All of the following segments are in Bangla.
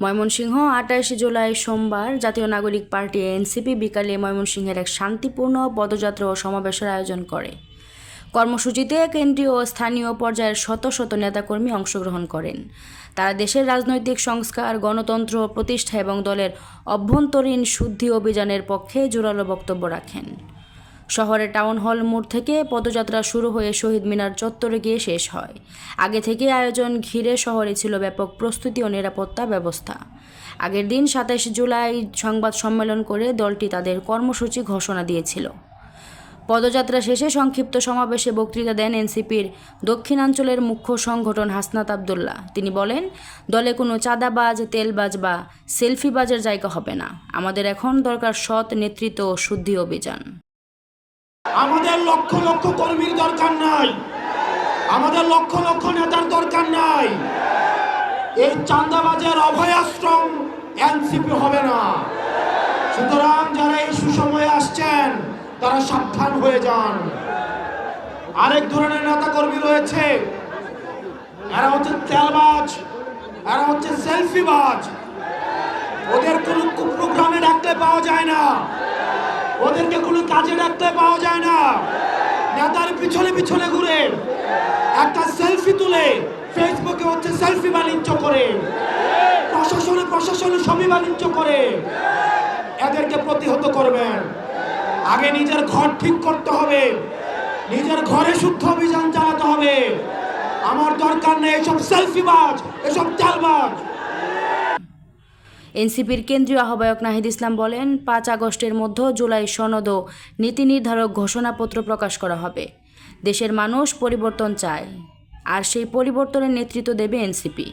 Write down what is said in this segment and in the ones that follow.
ময়মনসিংহ, আঠাশে জুলাই সোমবার জাতীয় নাগরিক পার্টি এনসিপি বিকালে ময়মনসিংহের এক শান্তিপূর্ণ পদযাত্রা ও সমাবেশের আয়োজন করে। কর্মসূচিতে কেন্দ্রীয় ও স্থানীয় পর্যায়ের শত শত নেতাকর্মী অংশগ্রহণ করেন। তারা দেশের রাজনৈতিক সংস্কার, গণতন্ত্র প্রতিষ্ঠা এবং দলের অভ্যন্তরীণ শুদ্ধি অভিযানের পক্ষে জোরালো বক্তব্য রাখেন। শহরের টাউন হল মোড় থেকে পদযাত্রা শুরু হয়ে শহীদ মিনার চত্বরে গিয়ে শেষ হয়। আগে থেকে আয়োজন ঘিরে শহরে ছিল ব্যাপক প্রস্তুতি ও নিরাপত্তা ব্যবস্থা। আগের দিন সাতাশ জুলাই সংবাদ সম্মেলন করে দলটি তাদের কর্মসূচি ঘোষণা দিয়েছিল। পদযাত্রা শেষে সংক্ষিপ্ত সমাবেশে বক্তৃতা দেন এনসিপির দক্ষিণাঞ্চলের মুখ্য সংগঠন হাসনাত আবদুল্লাহ। তিনি বলেন, দলে কোনো চাঁদাবাজ, তেলবাজ বা সেলফিবাজের জায়গা হবে না। আমাদের এখন দরকার সৎ নেতৃত্ব ও শুদ্ধি অভিযান। আমাদের লক্ষ লক্ষ কর্মীর দরকার নাই। আমাদের লক্ষ লক্ষ নেতার দরকার নাই। এই চান্দাবাজের অভয়াশ্রম এনসিপি হবে না। সুতরাং যারা এই সুসময়ে আসছেন, তারা সাবধান হয়ে যান। আরেক ধরনের নেতা কর্মী রয়েছে। এরা হচ্ছে তেলবাজ, এরা হচ্ছে সেলফিবাজ। ওদের কোনো প্রোগ্রামে ডাকতে পাওয়া যায় না। ওদেরকে কোনো কাজে ডাকতে পাওয়া যায় না। নেতার পিছনে পিছনে ঘুরে। একটা সেলফি তুলে ফেসবুকে হচ্ছে সেলফি বাণিজ্য করে। প্রশাসনে প্রশাসনে ছবি বাণিজ্য করে। এদেরকে প্রতিহত করবেন আগে নিজের ঘর ঠিক করতে হবে। নিজের ঘরে শুদ্ধ অভিযান চালাতে হবে। আমার দরকার নেই এসব সেলফিবাজ এসব চালবাজ। এনসিপির কেন্দ্রীয় আহ্বায়ক নাহিদ ইসলাম বলেন, পাঁচ আগস্টের মধ্যে জুলাই সনদ ও নীতি নির্ধারক ঘোষণাপত্র প্রকাশ করা হবে। দেশের মানুষ পরিবর্তন চায়, আর সেই পরিবর্তনের নেতৃত্ব দেবে এনসিপি।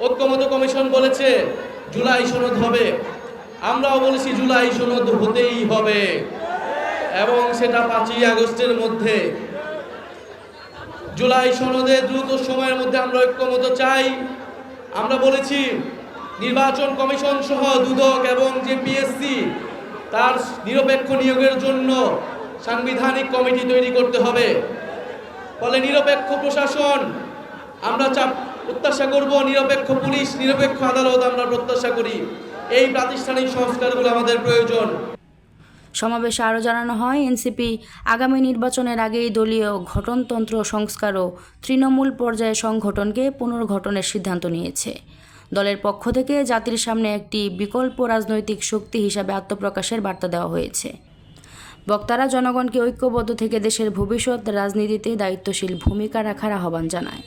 ঐক্যমত কমিশন বলেছে, জুলাই সনদ হবে। আমরাও বলেছি জুলাই সনদ হতেই হবে। এবং সেটা পাঁচই আগস্টের মধ্যে জুলাই সনদে দ্রুত সময়ের মধ্যে আমরা ঐক্যমত চাই। আমরা বলেছি, নির্বাচন কমিশন সহ দুদক এবং যে পিএসসি তার নিরপেক্ষ নিয়োগের জন্য সাংবিধানিক কমিটি তৈরি করতে হবে। ফলে নিরপেক্ষ প্রশাসন, আমরা চাপ প্রত্যাশা করব, নিরপেক্ষ পুলিশ, নিরপেক্ষ আদালত আমরা প্রত্যাশা করি। এই প্রাতিষ্ঠানিক সংস্কারগুলো আমাদের প্রয়োজন। সমাবেশে আরও জানানো হয়, এনসিপি আগামী নির্বাচনের আগেই দলীয় গঠনতন্ত্র সংস্কার ও তৃণমূল পর্যায়ে সংগঠনকে পুনর্গঠনের সিদ্ধান্ত নিয়েছে। দলের পক্ষ থেকে জাতির সামনে একটি বিকল্প রাজনৈতিক শক্তি হিসাবে আত্মপ্রকাশের বার্তা দেওয়া হয়েছে। বক্তারা জনগণকে ঐক্যবদ্ধ থেকে দেশের ভবিষ্যৎ রাজনীতিতে দায়িত্বশীল ভূমিকা রাখার আহ্বান জানায়।